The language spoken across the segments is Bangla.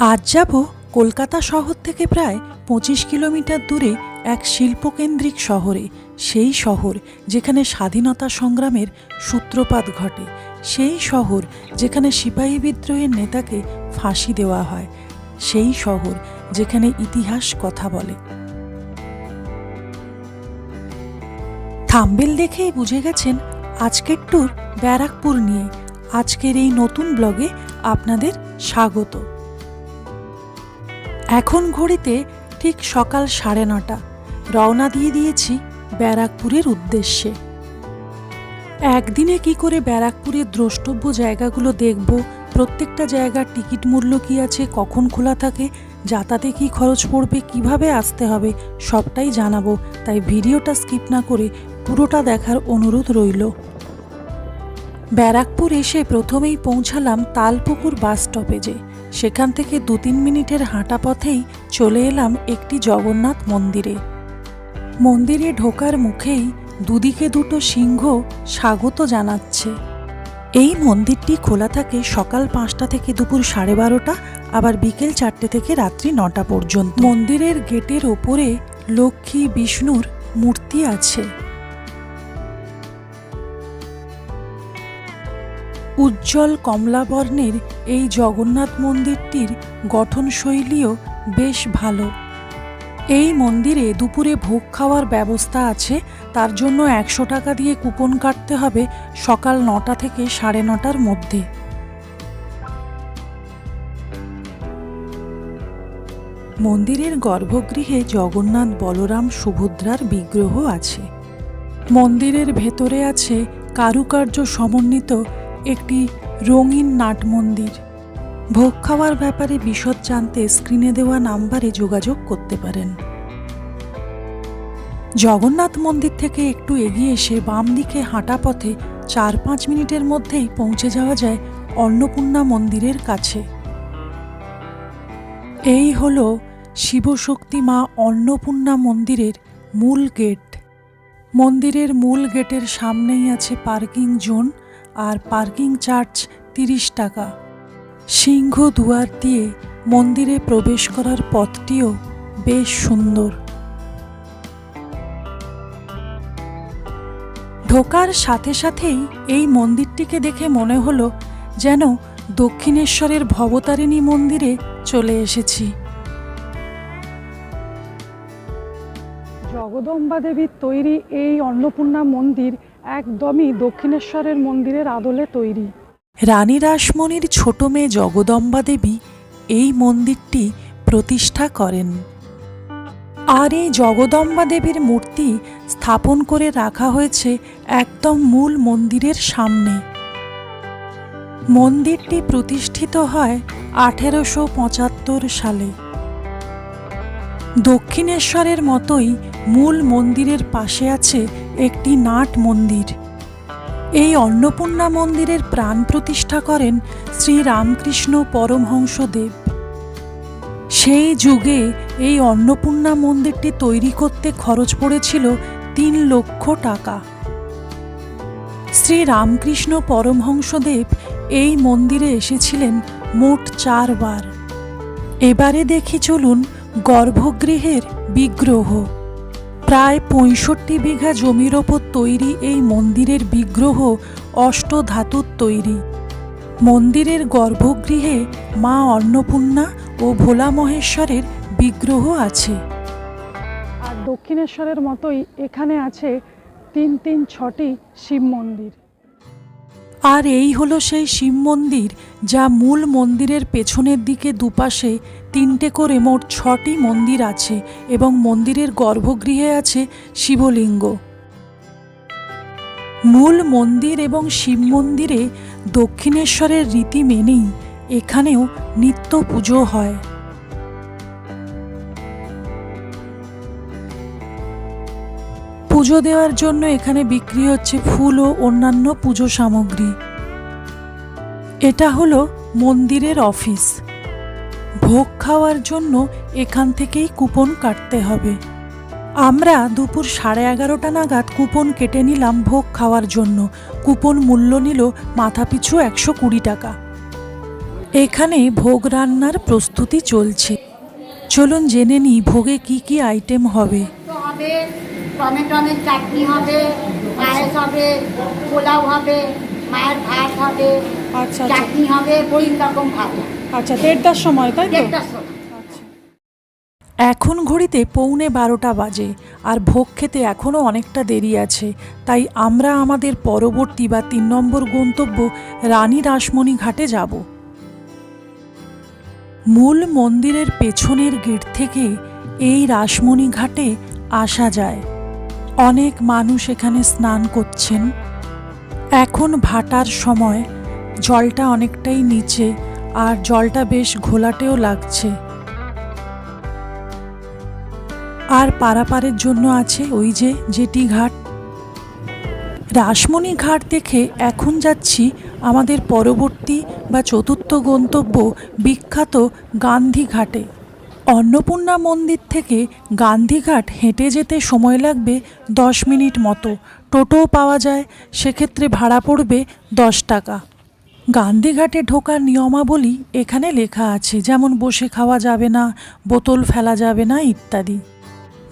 আজ যাব কলকাতা শহর থেকে প্রায় পঁচিশ কিলোমিটার দূরে এক শিল্পকেন্দ্রিক শহরে, সেই শহর যেখানে স্বাধীনতা সংগ্রামের সূত্রপাত ঘটে, সেই শহর যেখানে সিপাহী বিদ্রোহের নেতাকে ফাঁসি দেওয়া হয়, সেই শহর যেখানে ইতিহাস কথা বলে। থাম্বেল দেখেই বুঝে গেছেন আজকের ট্যুর ব্যারাকপুর নিয়ে। আজকের এই নতুন ব্লগে আপনাদের স্বাগত। এখন ঘড়িতে ঠিক সকাল সাড়ে নটা। রওনা দিয়ে দিয়েছি ব্যারাকপুরের উদ্দেশ্যে। একদিনে কি করে ব্যারাকপুরের দ্রষ্টব্য জায়গাগুলো দেখব, প্রত্যেকটা জায়গার টিকিট মূল্য কি আছে, কখন খোলা থাকে, যাতায়াতে কি খরচ পড়বে, কীভাবে আসতে হবে, সবটাই জানাব, তাই ভিডিওটা স্কিপ না করে পুরোটা দেখার অনুরোধ রইল। ব্যারাকপুর এসে প্রথমেই পৌঁছালাম তালপুকুর বাস স্টপেজে। সেখান থেকে দু তিন মিনিটের হাঁটা পথেই চলে এলাম একটি জগন্নাথ মন্দিরে। মন্দিরে ঢোকার মুখেই দুদিকে দুটো সিংহ স্বাগত জানাচ্ছে। এই মন্দিরটি খোলা থাকে সকাল পাঁচটা থেকে দুপুর সাড়ে বারোটা, আবার বিকেল চারটে থেকে রাত্রি নটা পর্যন্ত। মন্দিরের গেটের ওপরে লক্ষ্মী, বিষ্ণুর মূর্তি আছে। উজ্জ্বল কমলাবর্ণের এই জগন্নাথ মন্দিরটির গঠনশৈলীও বেশ ভালো। এই মন্দিরে দুপুরে ভোগ খাওয়ার ব্যবস্থা আছে, তার জন্য একশো টাকা দিয়ে কুপন কাটতে হবে সকাল নটা থেকে সাড়ে নটার মধ্যে। মন্দিরের গর্ভগৃহে জগন্নাথ বলরাম সুভদ্রার বিগ্রহ আছে। মন্দিরের ভেতরে আছে কারুকার্য সমন্বিত একটি রঙিন নাট মন্দির ভোগ খাওয়ার ব্যাপারে বিশদ জানতে স্ক্রিনে দেওয়া নাম্বারে যোগাযোগ করতে পারেন। জগন্নাথ মন্দির থেকে একটু এগিয়ে এসে বাম দিকে হাঁটা পথে চার পাঁচ মিনিটের মধ্যেই পৌঁছে যাওয়া যায় অন্নপূর্ণা মন্দিরের কাছে। এই হল শিবশক্তি মা অন্নপূর্ণা মন্দিরের মূল গেট। মন্দিরের মূল গেটের সামনেই আছে পার্কিং জোন। আর পার্কিং চার্জ তিরিশ টাকা। সিংহ দুয়ার দিয়ে মন্দিরে প্রবেশ করার পথটিও বেশ সুন্দর। ঢোকার সাথে সাথেই এই মন্দিরটিকে দেখে মনে হলো যেন দক্ষিণেশ্বরের ভবতারিণী মন্দিরে চলে এসেছি। জগদম্বা দেবীর তৈরি এই অন্নপূর্ণা মন্দির একদমই দক্ষিণেশ্বরের মন্দিরের আদলে তৈরি। রানী রাসমণির ছোট মেয়ে জগদম্বা দেবী এই মন্দিরটি প্রতিষ্ঠা করেন। আর এই জগদম্বা দেবীর মূর্তি স্থাপন করে রাখা হয়েছে একদম মূল মন্দিরের সামনে। মন্দিরটি প্রতিষ্ঠিত হয় আঠেরোশো পঁচাত্তর সালে। দক্ষিণেশ্বরের মতোই মূল মন্দিরের পাশে আছে একটি নাট মন্দির। এই অন্নপূর্ণা মন্দিরের প্রাণ প্রতিষ্ঠা করেন শ্রী রামকৃষ্ণ পরমহংসদেব। সেই যুগে এই অন্নপূর্ণা মন্দিরটি তৈরি করতে খরচ পড়েছিল তিন লক্ষ টাকা। শ্রী রামকৃষ্ণ পরমহংসদেব এই মন্দিরে এসেছিলেন মোট চারবার। এবারে দেখি চলুন গর্ভগৃহের বিগ্রহ। প্রায় পঁয়ষট্টি বিঘা জমির ওপর তৈরি এই মন্দিরের বিগ্রহ অষ্টধাতুর তৈরি। মন্দিরের গর্ভগৃহে মা অন্নপূর্ণা ও ভোলা মহেশ্বরের বিগ্রহ আছে। আর দক্ষিণেশ্বরের মতোই এখানে আছে তিন তিন ছটি শিব মন্দির। আর এই হলো সেই শিব মন্দির, যা মূল মন্দিরের পেছনের দিকে দুপাশে তিনটে করে মোট ছটি মন্দির আছে এবং মন্দিরের গর্ভগৃহে আছে শিবলিঙ্গ। মূল মন্দির এবং শিব মন্দিরে দক্ষিণেশ্বরের রীতি মেনেই এখানেও নিত্য পুজো হয়। পুজো দেওয়ার জন্য এখানে বিক্রি হচ্ছে ফুল ও অন্যান্য পুজো সামগ্রী। এটা হলো মন্দিরের অফিস। ভোগ খাওয়ার জন্য এখান থেকেই কুপন কাটতে হবে। আমরা দুপুর সাড়ে এগারোটা নাগাদ কুপন কেটে নিলাম ভোগ খাওয়ার জন্য। কুপন মূল্য নিল মাথাপিছু একশো কুড়ি টাকা। এখানে ভোগ রান্নার প্রস্তুতি চলছে। চলুন জেনে নিই ভোগে কি কি আইটেম হবে। টমেটমের চাটনি হবে পায়েস হবে পোলাও হবে মায়ের ভাত হবে আচ্ছা আচ্ছা। চাটনি হবে তিন রকম ভাত। আচ্ছা দেড়টার সময় তাই তো? দেড়টার সময়। এখন ঘড়িতে পৌনে বারোটা বাজে আর ভোগ খেতে এখনও অনেকটা দেরি আছে তাই আমরা আমাদের পরবর্তী বা তিন নম্বর গন্তব্য রানী রাসমণি ঘাটে যাব। মূল মন্দিরের পেছনের গেট থেকে এই রাসমণি ঘাটে আসা যায়। অনেক মানুষ এখানে স্নান করছেন। এখন ভাটার সময়, জলটা অনেকটাই নিচে আর জলটা বেশ ঘোলাটেও লাগছে। আর পারাপারের জন্য আছে ওই যে জেটি ঘাট। রাসমণি ঘাট দেখে এখন যাচ্ছি আমাদের পরবর্তী বা চতুর্থ গন্তব্য বিখ্যাত গান্ধী ঘাটে। অন্নপূর্ণা মন্দির থেকে গান্ধীঘাট হেঁটে যেতে সময় লাগবে দশ মিনিট মতো। টোটোও পাওয়া যায়, সেক্ষেত্রে ভাড়া পড়বে দশ টাকা। গান্ধীঘাটে ঢোকার নিয়মাবলী এখানে লেখা আছে, যেমন বসে খাওয়া যাবে না, বোতল ফেলা যাবে না ইত্যাদি।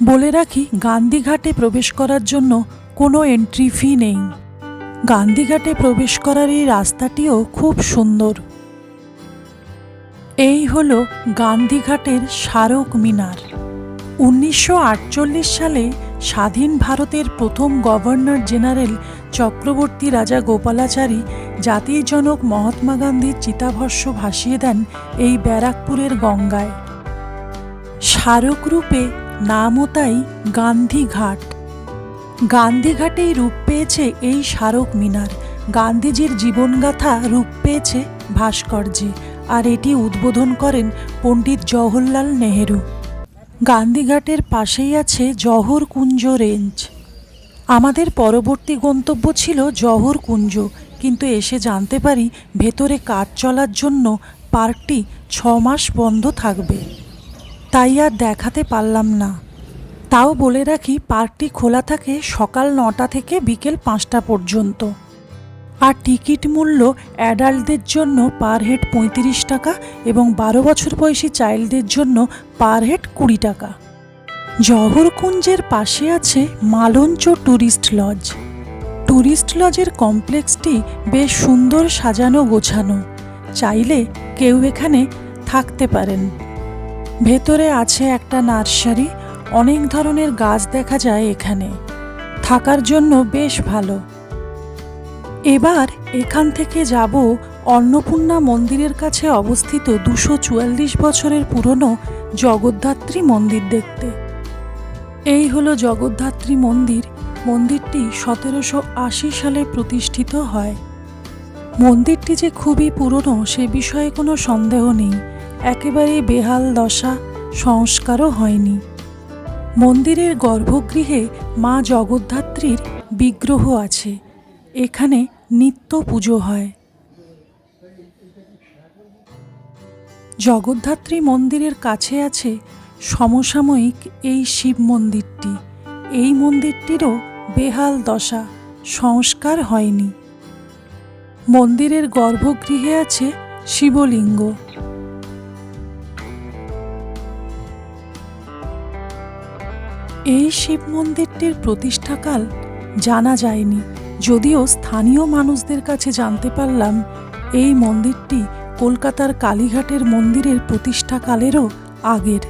বলে রাখি, গান্ধীঘাটে প্রবেশ করার জন্য কোনো এন্ট্রি ফি নেই। গান্ধীঘাটে প্রবেশ করার এই রাস্তাটিও খুব সুন্দর। এই হল গান্ধীঘাটের স্মারক মিনার। উনিশশো আটচল্লিশ সালে স্বাধীন ভারতের প্রথম গভর্নর জেনারেল চক্রবর্তী রাজা গোপালাচারী জাতির জনক মহাত্মা গান্ধীর চিতাভস্য ভাসিয়ে দেন এই ব্যারাকপুরের গঙ্গায়। স্মারক রূপে নামও তাই গান্ধীঘাট। গান্ধীঘাটেই রূপ পেয়েছে এই স্মারক মিনার। গান্ধীজির জীবনগাথা রূপ পেয়েছে ভাস্কর্যে আর এটি উদ্বোধন করেন পণ্ডিত জওহরলাল নেহেরু। গান্ধীঘাটের পাশেই আছে জহর কুঞ্জ রেঞ্জ। আমাদের পরবর্তী গন্তব্য ছিল জহর কুঞ্জ, কিন্তু এসে জানতে পারি ভেতরে কাজ চলার জন্য পার্কটি ছ মাস বন্ধ থাকবে। তাই আর দেখাতে পারলাম না। তাও বলে রাখি, পার্কটি খোলা থাকে সকাল নটা থেকে বিকেল পাঁচটা পর্যন্ত। আর টিকিট মূল্য অ্যাডাল্টদের জন্য পার হেড পঁয়ত্রিশ টাকা এবং বারো বছর বয়সী চাইল্ডদের জন্য পার হেড কুড়ি টাকা। জহরকুঞ্জের পাশে আছে মালঞ্চ ট্যুরিস্ট লজ। ট্যুরিস্ট লজের কমপ্লেক্সটি বেশ সুন্দর সাজানো গোছানো। চাইলে কেউ এখানে থাকতে পারেন। ভেতরে আছে একটা নার্সারি, অনেক ধরনের গাছ দেখা যায় এখানে। থাকার জন্য বেশ ভালো। এবার এখান থেকে যাব অন্নপূর্ণা মন্দিরের কাছে অবস্থিত দুশো চুয়াল্লিশ বছরের পুরনো জগদ্ধাত্রী মন্দির দেখতে। এই হলো জগদ্ধাত্রী মন্দির। মন্দিরটি সতেরোশো আশি সালে প্রতিষ্ঠিত হয়। মন্দিরটি যে খুবই পুরনো সে বিষয়ে কোনো সন্দেহ নেই। একেবারেই বেহাল দশা, সংস্কারও হয়নি। মন্দিরের গর্ভগৃহে মা জগদ্ধাত্রীর বিগ্রহ আছে। এখানে নিত্য পুজো হয়। জগদ্ধাত্রী মন্দিরের কাছে আছে সমসাময়িক এই শিব মন্দিরটি। এই মন্দিরটিরও বেহাল দশা, সংস্কার হয়নি। মন্দিরের গর্ভগৃহে আছে শিবলিঙ্গ। এই শিব মন্দিরটির প্রতিষ্ঠাকাল জানা যায়নি। যদিও স্থানীয় মানুষদের কাছে জানতে পারলাম, এই মন্দিরটি কলকাতার কালীঘাটের মন্দিরের প্রতিষ্ঠাকালেরও আগের।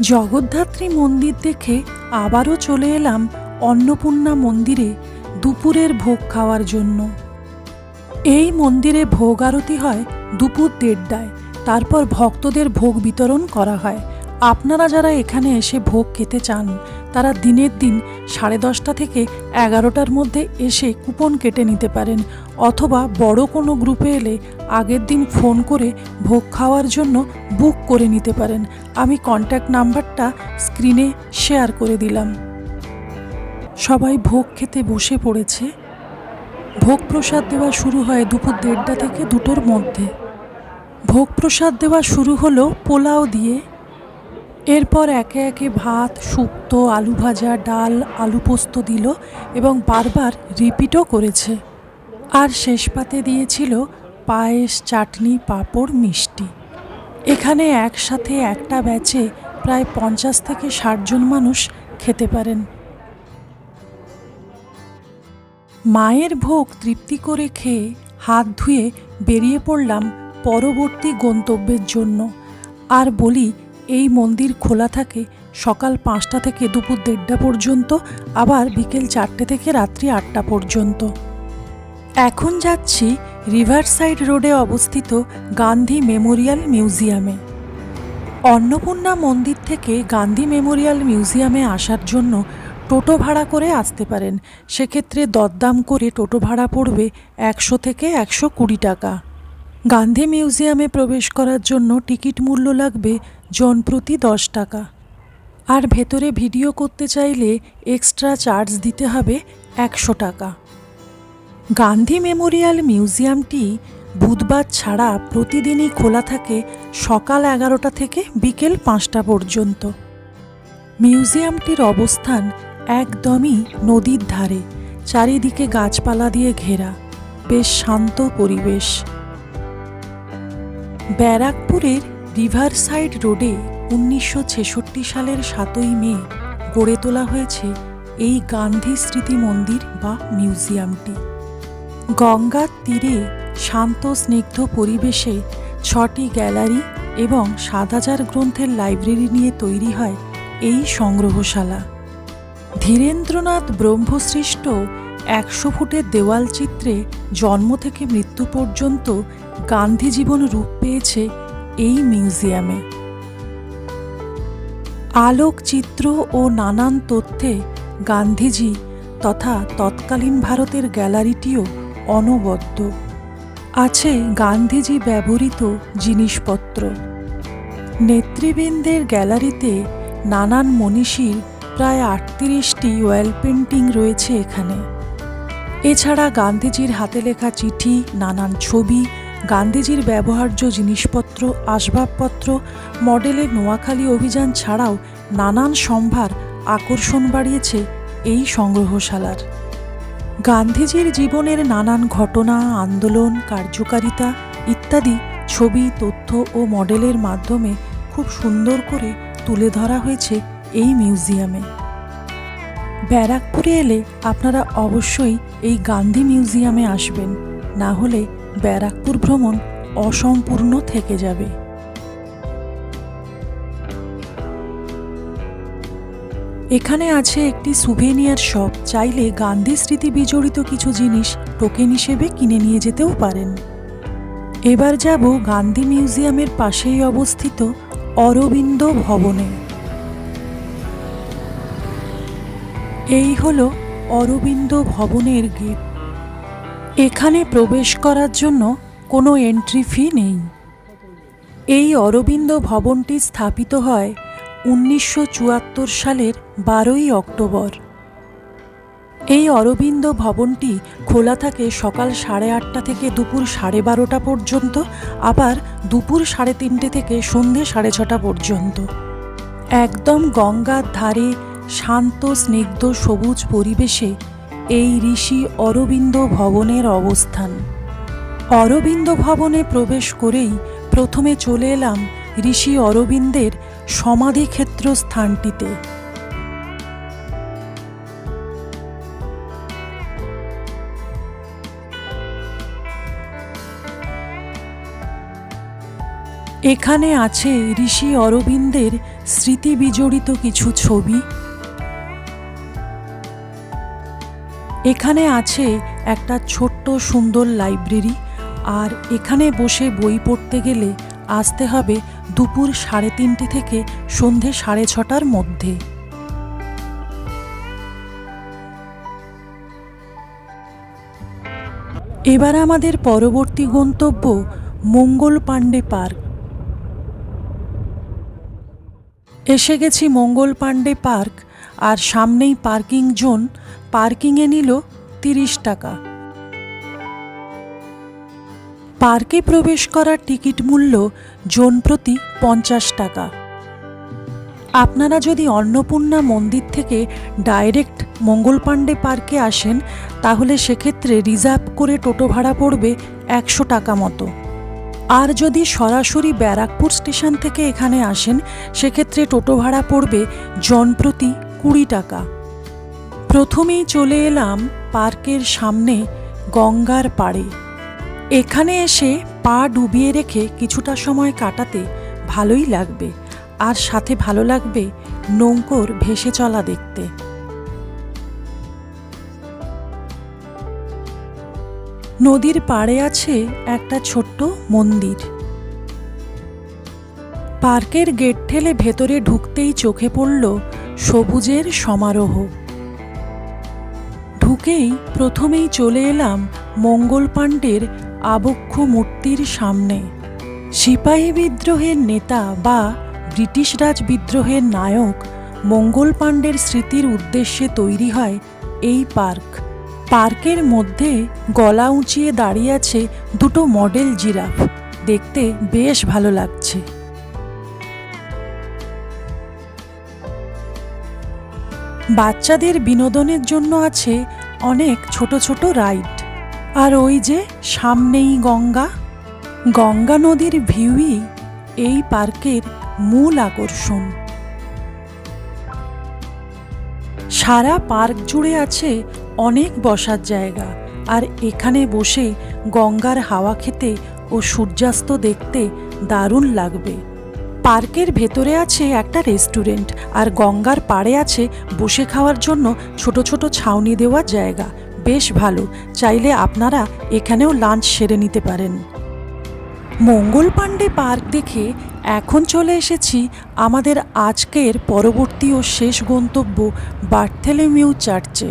জগদ্ধাত্রী মন্দির দেখে আবারও চলে এলাম অন্নপূর্ণা মন্দিরে দুপুরের ভোগ খাওয়ার জন্য। এই মন্দিরে ভোগ আরতি হয় দুপুর দেড়টায়, তারপর ভক্তদের ভোগ বিতরণ করা হয়। আপনারা যারা এখানে এসে ভোগ খেতে চান তারা দিনের দিন সাড়ে দশটা থেকে এগারোটার মধ্যে এসে কুপন কেটে নিতে পারেন অথবা বড় কোনো গ্রুপে এলে আগের দিন ফোন করে ভোগ খাওয়ার জন্য বুক করে নিতে পারেন। আমি কন্ট্যাক্ট নাম্বারটা স্ক্রিনে শেয়ার করে দিলাম। সবাই ভোগ খেতে বসে পড়েছে। ভোগ প্রসাদ দেওয়া শুরু হয় দুপুর দেড়টা থেকে দুটোর মধ্যে। ভোগ প্রসাদ দেওয়া শুরু হলো পোলাও দিয়ে। এরপর একে একে ভাত, শুক্তো, আলু ভাজা, ডাল, আলু পোস্ত দিল এবং বারবার রিপিটও করেছে। আর শেষ পাতে দিয়েছিল পায়েস, চাটনি, পাঁপড়, মিষ্টি। এখানে একসাথে একটা ব্যাচে প্রায় পঞ্চাশ থেকে ষাট জন মানুষ খেতে পারেন। মায়ের ভোগ তৃপ্তি করে খেয়ে হাত ধুয়ে বেরিয়ে পড়লাম পরবর্তী গন্তব্যের জন্য। আর বলি এই মন্দির খোলা থাকে সকাল পাঁচটা থেকে দুপুর দেড়টা পর্যন্ত, আবার বিকেল চারটে থেকে রাত্রি আটটা পর্যন্ত। এখন যাচ্ছি রিভারসাইড রোডে অবস্থিত গান্ধী মেমোরিয়াল মিউজিয়ামে। অন্নপূর্ণা মন্দির থেকে গান্ধী মেমোরিয়াল মিউজিয়ামে আসার জন্য টোটো ভাড়া করে আসতে পারেন। সেক্ষেত্রে দরদাম করে টোটো ভাড়া পড়বে একশো থেকে একশো কুড়ি টাকা। গান্ধী মিউজিয়ামে প্রবেশ করার জন্য টিকিট মূল্য লাগবে জনপ্রতি দশ টাকা। আর ভেতরে ভিডিও করতে চাইলে এক্সট্রা চার্জ দিতে হবে একশো টাকা। গান্ধী মেমোরিয়াল মিউজিয়ামটি বুধবার ছাড়া প্রতিদিনই খোলা থাকে সকাল এগারোটা থেকে বিকেল পাঁচটা পর্যন্ত। মিউজিয়ামটির অবস্থান একদমই নদীর ধারে, চারিদিকে গাছপালা দিয়ে ঘেরা, বেশ শান্ত পরিবেশ। ব্যারাকপুরের রিভারসাইড রোডে উনিশশো ছেষট্টি সালের সাতই মে গড়ে তোলা হয়েছে এই গান্ধী স্মৃতি মন্দির বা মিউজিয়ামটি। গঙ্গার তীরে শান্ত স্নিগ্ধ পরিবেশে ছটি গ্যালারি এবং সাত হাজার গ্রন্থের লাইব্রেরি নিয়ে তৈরি হয় এই সংগ্রহশালা। ধীরেন্দ্রনাথ ব্রহ্মসৃষ্ট একশো ফুটের দেওয়াল চিত্রে জন্ম থেকে মৃত্যু পর্যন্ত গান্ধী জীবন রূপ পেয়েছে এই মিউজিয়ামে। আলোকচিত্র ও নানান তথ্যে গান্ধীজি তথা তৎকালীন ভারতের গ্যালারিটিও অনবদ্য। আছে গান্ধীজি ব্যবহৃত জিনিসপত্র। নেতৃবৃন্দের গ্যালারিতে নানান মনীষীর প্রায় আটত্রিশটি ওয়েল পেন্টিং রয়েছে এখানে। এছাড়া গান্ধীজির হাতে লেখা চিঠি, নানান ছবি গান্ধীজির ব্যবহার্য জিনিসপত্র, আসবাবপত্র, মডেলের নোয়াখালী অভিযান ছাড়াও নানান সম্ভার আকর্ষণ বাড়িয়েছে এই সংগ্রহশালার। গান্ধীজির জীবনের নানান ঘটনা, আন্দোলন, কার্যকারিতা ইত্যাদি ছবি, তথ্য ও মডেলের মাধ্যমে খুব সুন্দর করে তুলে ধরা হয়েছে এই মিউজিয়ামে। ব্যারাকপুরে এলে আপনারা অবশ্যই এই গান্ধী মিউজিয়ামে আসবেন, না হলে ব্যারাকপুর ভ্রমণ অসম্পূর্ণ থেকে যাবে। এখানে আছে একটি সুভেনিয়ার শপ চাইলে গান্ধী স্মৃতি বিজড়িত কিছু জিনিস টোকেন হিসেবে কিনে নিয়ে যেতেও পারেন। এবার যাব গান্ধী মিউজিয়ামের পাশেই অবস্থিত অরবিন্দ ভবনে। এই হলো অরবিন্দ ভবনের গেট। এখানে প্রবেশ করার জন্য কোনো এন্ট্রি ফি নেই। এই অরবিন্দ ভবনটি স্থাপিত হয় উনিশশো চুয়াত্তর সালের বারোই অক্টোবর। এই অরবিন্দ ভবনটি খোলা থাকে সকাল সাড়ে আটটা থেকে দুপুর সাড়ে বারোটা পর্যন্ত, আবার দুপুর সাড়ে তিনটে থেকে সন্ধে সাড়ে ছটা পর্যন্ত। একদম গঙ্গার ধারে শান্ত, স্নিগ্ধ, সবুজ পরিবেশে এই ঋষি অরবিন্দ ভবনের অবস্থান। অরবিন্দ ভবনে প্রবেশ করেই প্রথমে চলে এলাম ঋষি অরবিন্দের সমাধিক্ষেত্র স্থানটিতে। এখানে আছে ঋষি অরবিন্দের স্মৃতি বিজড়িত কিছু ছবি। এখানে আছে একটা ছোট্ট সুন্দর লাইব্রেরি, আর এখানে বসে বই পড়তে গেলে আসতে হবে দুপুর সাড়ে তিনটে থেকে সন্ধে সাড়ে ছটার মধ্যে। এবার আমাদের পরবর্তী গন্তব্য মঙ্গল পাণ্ডে পার্ক। এসে গেছি মঙ্গল পাণ্ডে পার্ক আর সামনেই পার্কিং জোন। পার্কিংয়ে নিল তিরিশ টাকা। পার্কে প্রবেশ করার টিকিট মূল্য জোন প্রতি পঞ্চাশ টাকা। আপনারা যদি অন্নপূর্ণা মন্দির থেকে ডাইরেক্ট মঙ্গল পাণ্ডে পার্কে আসেন, তাহলে সেক্ষেত্রে রিজার্ভ করে টোটো ভাড়া পড়বে একশো টাকা মতো। আর যদি সরাসরি ব্যারাকপুর স্টেশন থেকে এখানে আসেন, সেক্ষেত্রে টোটো ভাড়া পড়বে জনপ্রতি কুড়ি টাকা। প্রথমেই চলে এলাম পার্কের সামনে গঙ্গার পাড়ে। এখানে এসে পা ডুবিয়ে রেখে কিছুটা সময় কাটাতে ভালোই লাগবে, আর সাথে ভালো লাগবে নৌকোর ভেসে চলা দেখতে। নদীর পাড়ে আছে একটা ছোট্ট মন্দির। পার্কের গেট ঠেলে ভেতরে ঢুকতেই চোখে পড়ল সবুজের সমারোহ। ঢুকেই প্রথমেই চলে এলাম মঙ্গল পাণ্ডের আবক্ষ মূর্তির সামনে। সিপাহী বিদ্রোহের নেতা বা ব্রিটিশ রাজ বিদ্রোহের নায়ক মঙ্গল পাণ্ডের স্মৃতির উদ্দেশ্যে তৈরি হয় এই পার্ক। পার্কের মধ্যে গলা উঁচিয়ে দাঁড়িয়ে আছে দুটো মডেল জিরাফ। দেখতে বেশ ভালো লাগছে। বাচ্চাদের বিনোদনের জন্য আছে অনেক ছোট ছোট রাইড। আর ওই যে সামনেই গঙ্গা। গঙ্গা নদীর ভিউই এই পার্কের মূল আকর্ষণ। সারা পার্ক জুড়ে আছে অনেক বসার জায়গা। আর এখানে বসে গঙ্গার হাওয়া খেতে ও সূর্যাস্ত দেখতে দারুণ লাগবে। পার্কের ভেতরে আছে একটা রেস্টুরেন্ট আর গঙ্গার পাড়ে আছে বসে খাওয়ার জন্য ছোট ছোট ছাউনি দেওয়া জায়গা। বেশ ভালো, চাইলে আপনারা এখানেও লাঞ্চ সেরে নিতে পারেন। মঙ্গল পাণ্ডে পার্ক দেখে এখন চলে এসেছি আমাদের আজকের পরবর্তী ও শেষ গন্তব্য বার্থেলেমিউ চার্চে।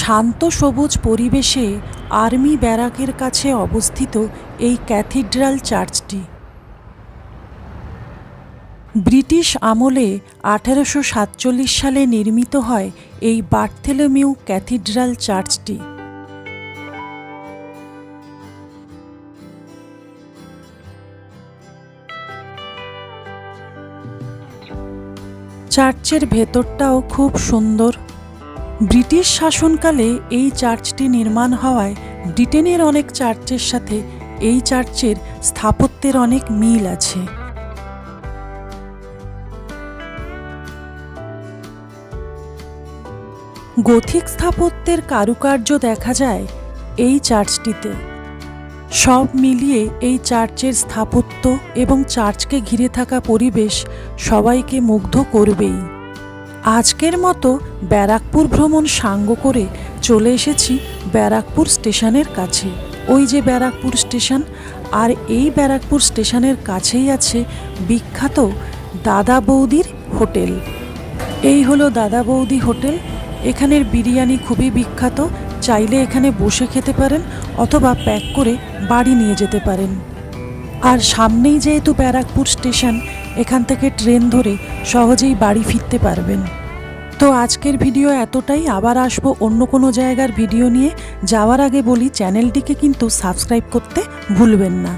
শান্ত সবুজ পরিবেশে আর্মি ব্যারাকের কাছে অবস্থিত এই ক্যাথিড্রাল চার্চটি। ব্রিটিশ আমলে আঠারোশো সাতচল্লিশ সালে নির্মিত হয় এই বার্থেলেমিউ ক্যাথিড্রাল চার্চটি। চার্চের ভেতরটাও খুব সুন্দর। ব্রিটিশ শাসনকালে এই চার্চটি নির্মাণ হওয়ায় ব্রিটেনের অনেক চার্চের সাথে এই চার্চের স্থাপত্যের অনেক মিল আছে। গথিক স্থাপত্যের কারুকার্য দেখা যায় এই চার্চটিতে। সব মিলিয়ে এই চার্চের স্থাপত্য এবং চার্চকে ঘিরে থাকা পরিবেশ সবাইকে মুগ্ধ করবেই। আজকের মতো ব্যারাকপুর ভ্রমণ সাঙ্গ করে চলে এসেছি ব্যারাকপুর স্টেশনের কাছে। ওই যে ব্যারাকপুর স্টেশন, আর এই ব্যারাকপুর স্টেশনের কাছেই আছে বিখ্যাত দাদা বৌদির হোটেল। এই হলো দাদা বৌদি হোটেল। এখানের বিরিয়ানি খুবই বিখ্যাত। চাইলে এখানে বসে খেতে পারেন অথবা প্যাক করে বাড়ি নিয়ে যেতে পারেন। আর সামনেই যেহেতু ব্যারাকপুর স্টেশন, এখান থেকে ট্রেন ধরে সহজেই বাড়ি ফিরতে পারবেন। তো আজকের ভিডিও এতটাই। আবার আসব অন্য কোনো জায়গার ভিডিও নিয়ে। যাওয়ার আগে বলি, চ্যানেলটিকে কিন্তু সাবস্ক্রাইব করতে ভুলবেন না।